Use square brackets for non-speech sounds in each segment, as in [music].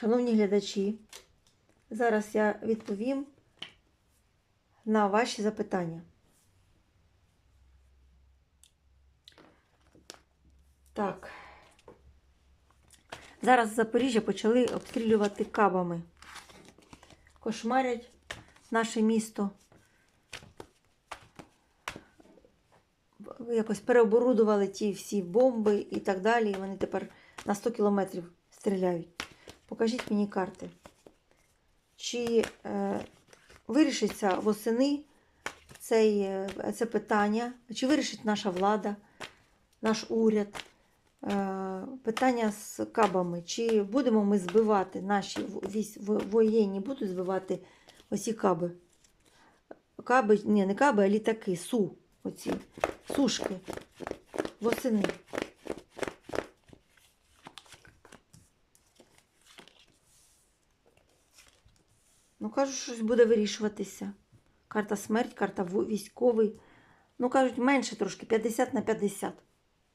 Шановні глядачі, зараз я відповім на ваші запитання. Так. Зараз Запоріжжя почали обстрілювати кабами. Кошмарять наше місто. Якось переоборудували ті всі бомби і так далі. І вони тепер на 100 кілометрів стріляють. Покажіть мені карти. Чи е, вирішиться восени цей, е, це питання? Чи вирішить наша влада, наш уряд? Е, питання з кабами. Чи будемо ми збивати наші воєнні будуть збивати оці каби? Каби, ні, не каби, а літаки, су. Оці сушки восени. Ну, кажуть, щось буде вирішуватися. Карта смерть, карта військовий. Ну, кажуть, менше трошки, 50 на 50.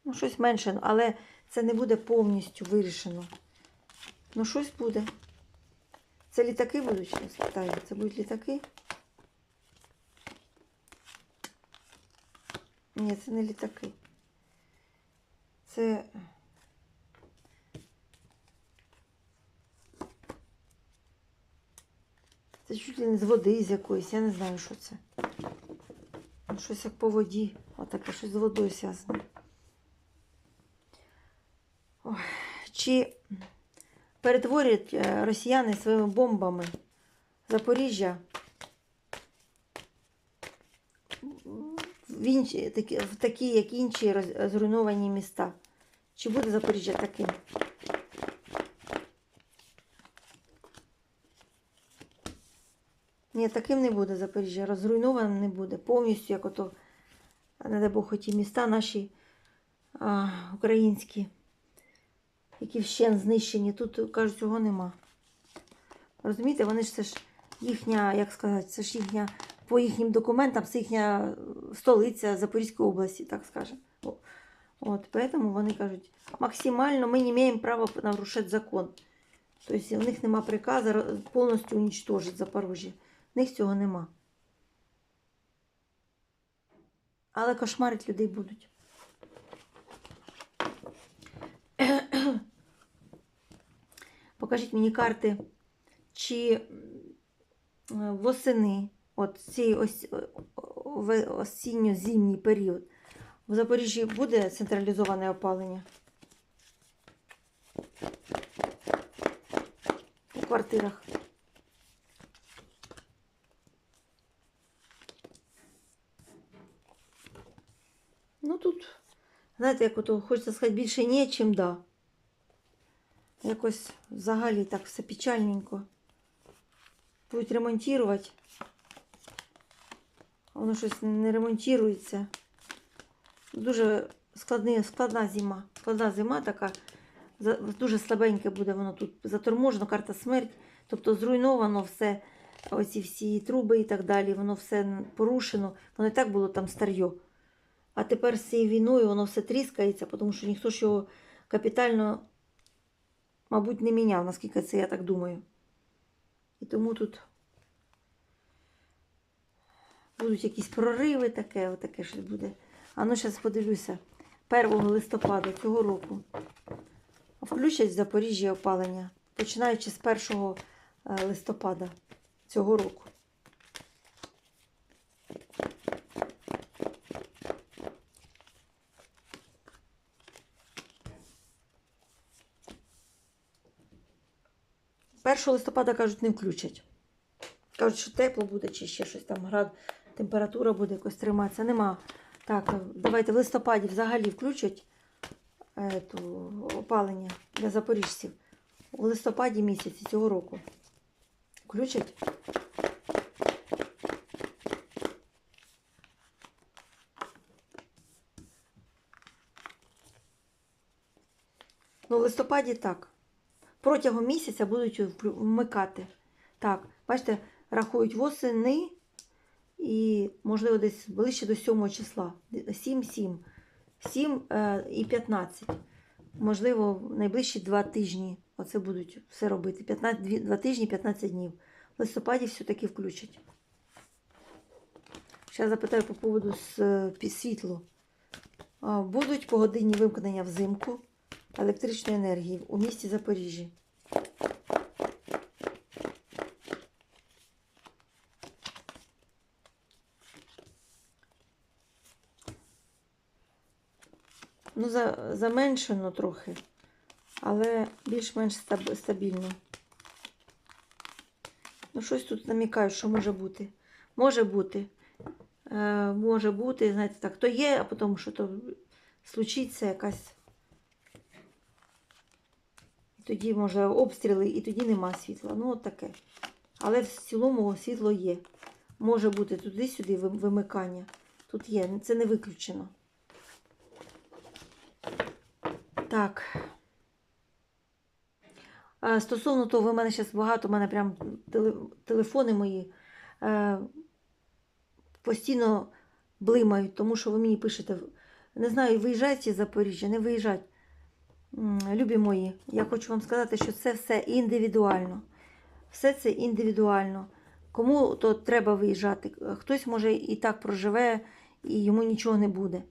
Ну, щось менше, але це не буде повністю вирішено. Ну, щось буде. Це літаки будуть, я спитаю. Це будуть літаки? Ні, це не літаки. Це. Це чуть ли не з води з якоїсь, я не знаю, що це. Ну, Щось як по воді. Отаке, щось з водою зв'язане. Чи перетворять е, росіяни своїми бомбами Запоріжжя в, інші, в такі, як інші зруйновані міста? Чи буде Запоріжжя таким? Ні, таким не буде Запоріжжя. Розруйнованим не буде. Повністю, як ото, не дай Бог, ті міста наші а, українські, які вщен знищені. Тут, кажуть, цього нема. Розумієте, вони ж це ж їхня, як сказати, це ж їхня, по їхнім документам, це їхня столиця Запорізької області, так скажемо. От, поэтому вони кажуть, максимально ми не маємо права нарушати закон. Тобто у них нема приказу повністю уничтожити Запоріжжя. В них цього нема. Але кошмарить людей будуть. [clears throat] Покажіть мені карти, чи восени, от цей ось, осінньо-зимній період, в Запоріжжі буде централізоване опалення? У квартирах. Ну тут, знаєте, як ото хочеться сказати, більше ні, чим да. Якось взагалі так все печальненько. Будуть ремонтувати. Воно щось не ремонтується. Дуже складний, складна зима. Складна зима така. Дуже слабеньке буде воно тут заторможено, карта смерть. Тобто зруйновано все, оці всі труби і так далі, воно все порушено. Воно і так було там старьо. А тепер з цією війною воно все тріскається, тому що ніхто ж його капітально, мабуть, не міняв, наскільки це я так думаю. І тому тут будуть якісь прориви таке, отаке щось буде. А ну зараз подивлюся. 1 листопада цього року включать в Запоріжжя опалення, починаючи з 1 е, листопада цього року. Першого листопада кажуть, не включать. Кажуть, що тепло буде, чи ще щось там град, температура буде якось триматися. Нема. Так, давайте в листопаді взагалі включать е, ту, опалення для запоріжців. У листопаді місяці цього року. Включать? Ну, в листопаді так. Протягом місяця будуть вмикати. Так, бачите, рахують восени і, можливо, десь ближче до 7 числа. 7-7. 7 е, і 15. можливо, найближчі два тижні оце будуть все робити. 15, дві- два тижні, 15 днів. В листопаді все-таки включать. Зараз запитаю по поводу с- пі- світлу. Будуть погодинні вимкнення взимку електричної енергії у місті Запоріжжі. Ну, за, заменшено трохи, але більш-менш стаб- стабільно. Ну, щось тут намікають, що може бути. Може бути. Е, може бути, знаєте, так, то є, а потім що то случиться якась. Тоді, може, обстріли, і тоді нема світла. Ну, от таке. Але в цілому світло є. Може бути туди-сюди вимикання. Тут є, це не виключено. Так. Стосовно того, ви мене зараз багато, у мене прям телефони мої е, постійно блимають, тому що ви мені пишете. Не знаю, виїжджайте з Запоріжжя, не виїжджать. Любі мої, я хочу вам сказати, що це все індивідуально. Все це індивідуально. Кому то треба виїжджати. Хтось може і так проживе, і йому нічого не буде.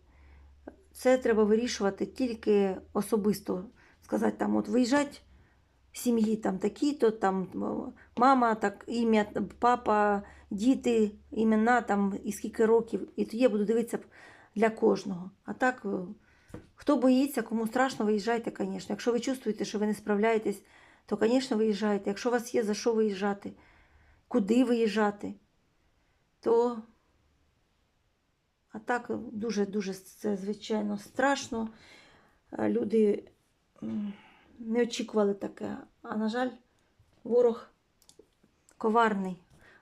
Це треба вирішувати тільки особисто. Сказати, там, от виїжджать сім'ї там такі-то, там мама, так, ім'я, папа, діти, імена там і скільки років. І тоді я буду дивитися для кожного. А так, хто боїться, кому страшно, виїжджайте, звісно. Якщо ви чувствуєте, що ви не справляєтесь, то, звісно, виїжджайте. Якщо у вас є за що виїжджати, куди виїжджати, то а так дуже-дуже це, звичайно, страшно. Е, Люди не очікували таке. А на жаль, ворог коварний.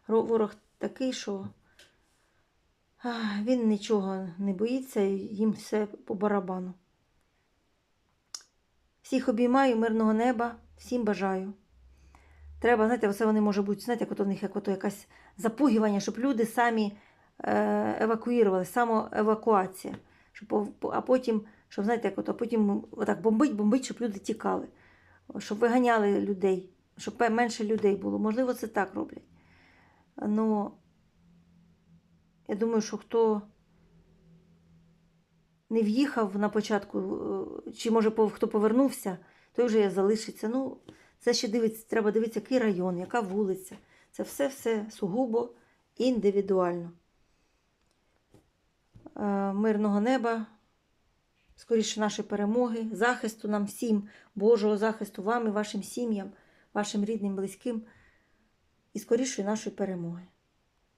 Ворог такий, що він нічого не боїться, їм все по барабану. Всіх обіймаю, мирного неба, всім бажаю. Треба, знаєте, оце вони може бути, знаєте, як ото в них як ото якась запугування, щоб люди самі е, евакуювали, самоевакуація. Щоб, а потім, щоб, знаєте, як ото, потім отак бомбить, бомбить, щоб люди тікали, щоб виганяли людей, щоб менше людей було. Можливо, це так роблять. Ну, я думаю, що хто не в'їхав на початку, е, чи може хто повернувся, той вже залишиться. Ну, це ще дивиться, треба дивитися, який район, яка вулиця. Це все-все сугубо індивідуально. Е, Мирного неба, скоріше нашої перемоги, захисту нам всім, Божого захисту вам і вашим сім'ям, вашим рідним, близьким, і скоріше нашої перемоги.